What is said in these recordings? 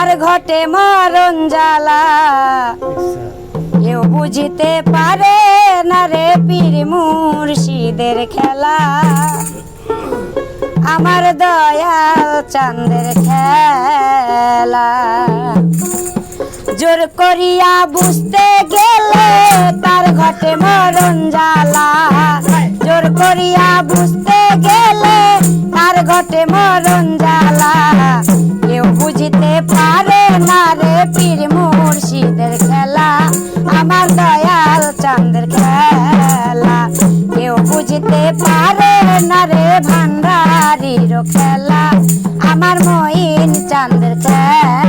কার ঘটে মরণ জ্বালা। কেউ বুঝিতে পারে না রে পীর মুর্শিদের খেলা। আমার দয়াল চাঁদের খেলা। জোর করিয়া বুঝতে গেলে তার ঘটে মরণ জ্বালা। জোর করিয়া বুঝতে গেলে তার ঘটে মরণ জ্বালা। বুঝতে পারে না রে পীর মুর্শিদের খেলা, আমার দয়াল চন্দ্র খেলা। কেউ বুঝতে পারে না রে ভান্ডারির খেলা, আমার মইন চাঁদের খেলা।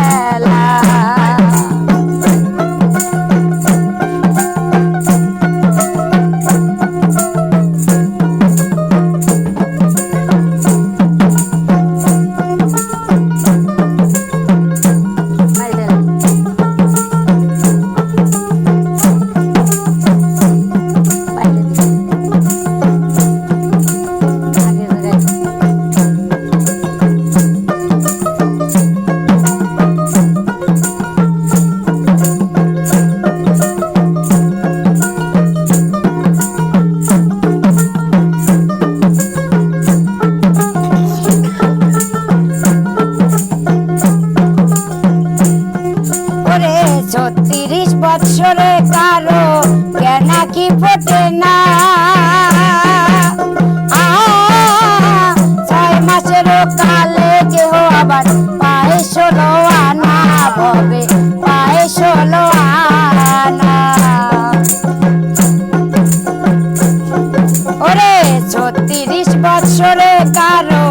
ওরে ছত্রিশ বৎসরে কারও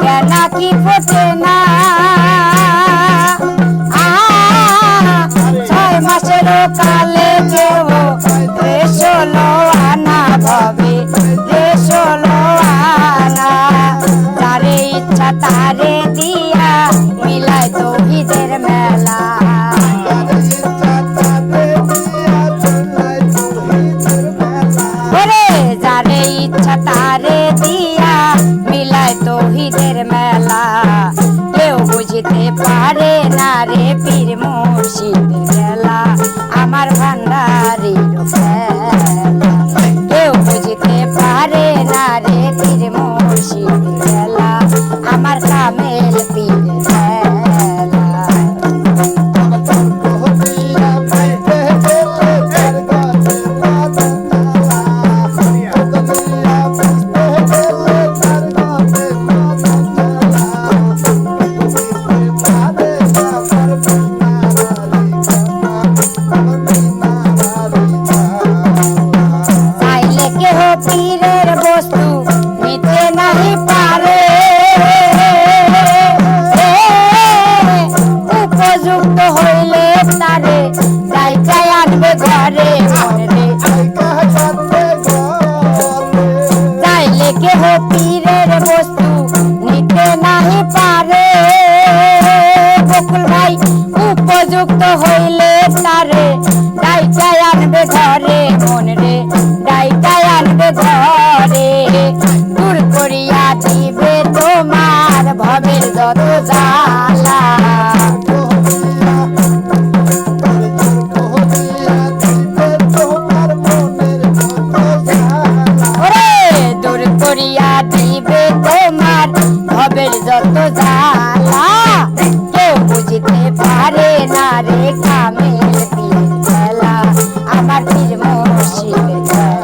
কেনা কি ফোটে না? ছয় মাসেরও কালে কেউ তারে দিয়া মিলায় তৌহিদের মেলা। কেউ বুঝিতে পারে না রে পীর মুর্শিদের খেলা। তীর ভবের যত দূর করিয়া দিবে তোমার ভবের যত জ্বালা কেউ বুঝিতে পারে না রে কামের আমার পীর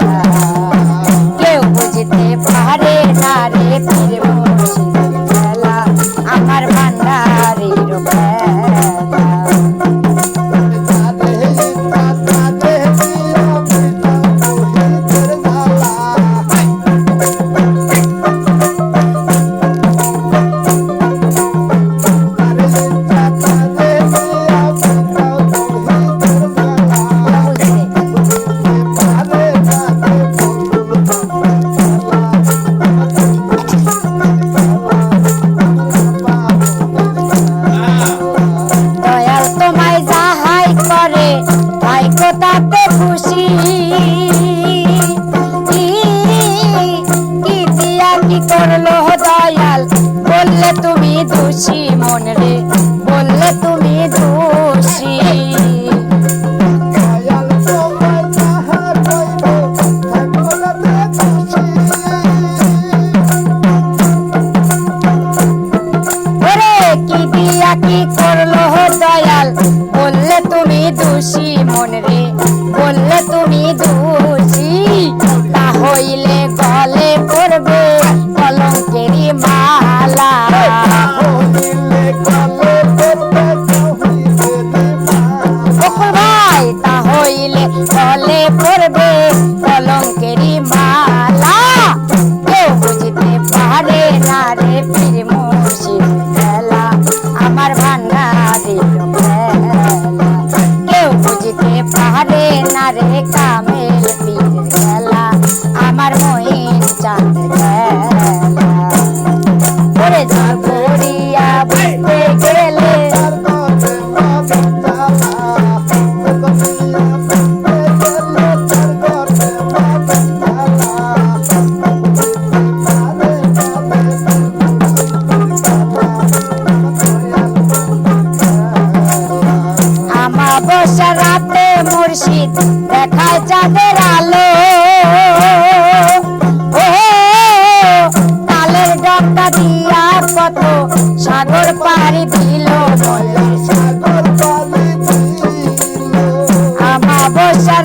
খুশি। কি দিয়া কি করল দয়াল? বললে তুমি দোষী মন রে বললে তুমি দোষ। বললে তুমি দোষী না হইলে গলে পড়বে কলঙ্কেরই মালা। ভাই তা হইলে গলে পড়বে পারে না রে কামেল। রাতে মুর্শিদ, দেখায় চাঁদের আলো। কালের ডবটা দিয়া কত সাগর পাড়ি দিল, বলে। সাগর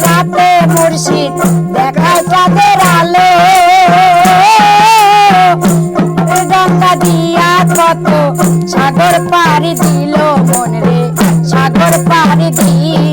রাতে মুর্শিদ, দেখায় চাঁদের আলো। দিয়া কত সাগর পাড়ি দিল, মনে রে, সাগর পাড়ি দিয়ে